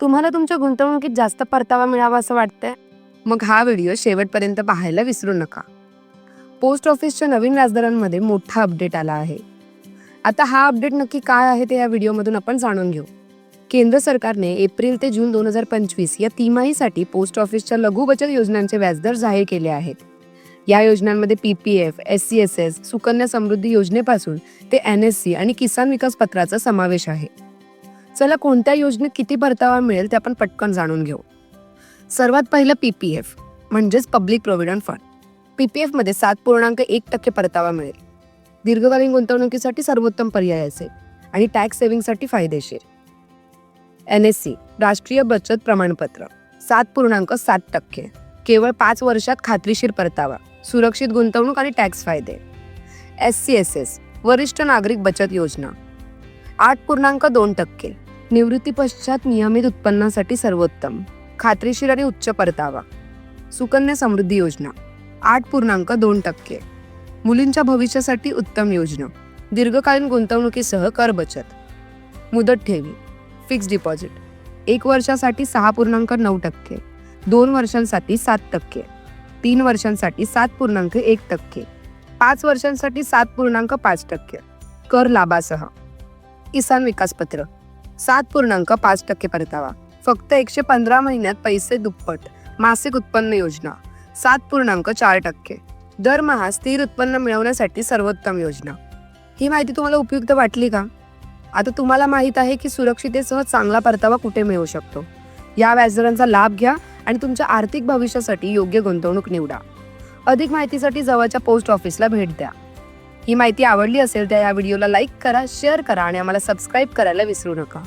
तुम्हाला तुमच्या गुंतवणुकीत जास्त परतावा मिळावा असं वाटतंय? मग हा व्हिडिओ शेवटपर्यंत पाहायला विसरू नका. पोस्ट ऑफिसच्या नवीन व्याजदरांमध्ये मोठा अपडेट आला आहे. आता हा अपडेट नक्की काय आहे ते या व्हिडिओमधून आपण जाणून घेऊ. केंद्र सरकारने एप्रिल ते जून दोन हजार पंचवीस या तिमाहीसाठी पोस्ट ऑफिसच्या लघु बचत योजनांचे व्याजदर जाहीर केले आहेत. या योजनांमध्ये P P F S C S S Sukanya Samriddhi योजनेपासून ते एन एस सी आणि किसान विकास पत्राचा समावेश आहे. चला कोणत्या योजनेत किती परतावा मिळेल ते आपण पटकन जाणून घेऊ. सर्वात पहिलं पी पी एफ म्हणजेच public provident fund. P P एफमध्ये सात पूर्णांक एक टक्के परतावा मिळेल. दीर्घकालीन गुंतवणुकीसाठी सर्वोत्तम पर्याय असेल आणि टॅक्स सेव्हिंगसाठी फायदेशीर. एन एस सी राष्ट्रीय बचत प्रमाणपत्र सात पूर्णांक सात टक्के केवळ पाच वर्षात खात्रीशीर परतावा सुरक्षित गुंतवणूक आणि टॅक्स फायदे. एस सी एस एस वरिष्ठ नागरिक बचत योजना आठ पूर्णांक दोन टक्के निवृत्ती पश्चात नियमित उत्पन्नासाठी सर्वोत्तम. खात्रीशीर आणि उच्च परतावा. सुकन्या समृद्धी योजना. आठ पूर्णांक दोन टक्के. मुलींच्या भविष्यासाठी उत्तम योजना. दीर्घकालीन गुंतवणुकीसह कर बचत. मुदत ठेवी. Fix deposit. एक वर्षासाठी सहा पूर्णांक नऊ टक्के. दोन वर्षांसाठी सात टक्के. तीन वर्षांसाठी सात पूर्णांक एक टक्के. पाच वर्षांसाठी सात पूर्णांक पाच टक्के. कर लाभासह. किसान विकास पत्र सात पूर्णांक पाच टक्के परतावा. फक्त एकशे पंधरा महिन्यात पैसे दुप्पट. मासिक उत्पन्न योजना. सात पूर्णांक चार टक्के. दरमहा स्थिर उत्पन्न मिळवण्यासाठी सर्वोत्तम योजना. ही माहिती तुम्हाला उपयुक्त वाटली का? आता तुम्हाला माहीत आहे की सुरक्षितेसह चांगला परतावा कुठे मिळू शकतो? या व्याजदरांचा लाभ घ्या आणि तुमच्या आर्थिक भविष्यासाठी योग्य गुंतवणूक निवडा. अधिक माहितीसाठी जवळच्या पोस्ट ऑफिसला भेट द्या. ही माहिती आवडली असेल तर या व्हिडिओला लाईक करा शेअर करा आणि आम्हाला सबस्क्राईब करायला विसरू नका.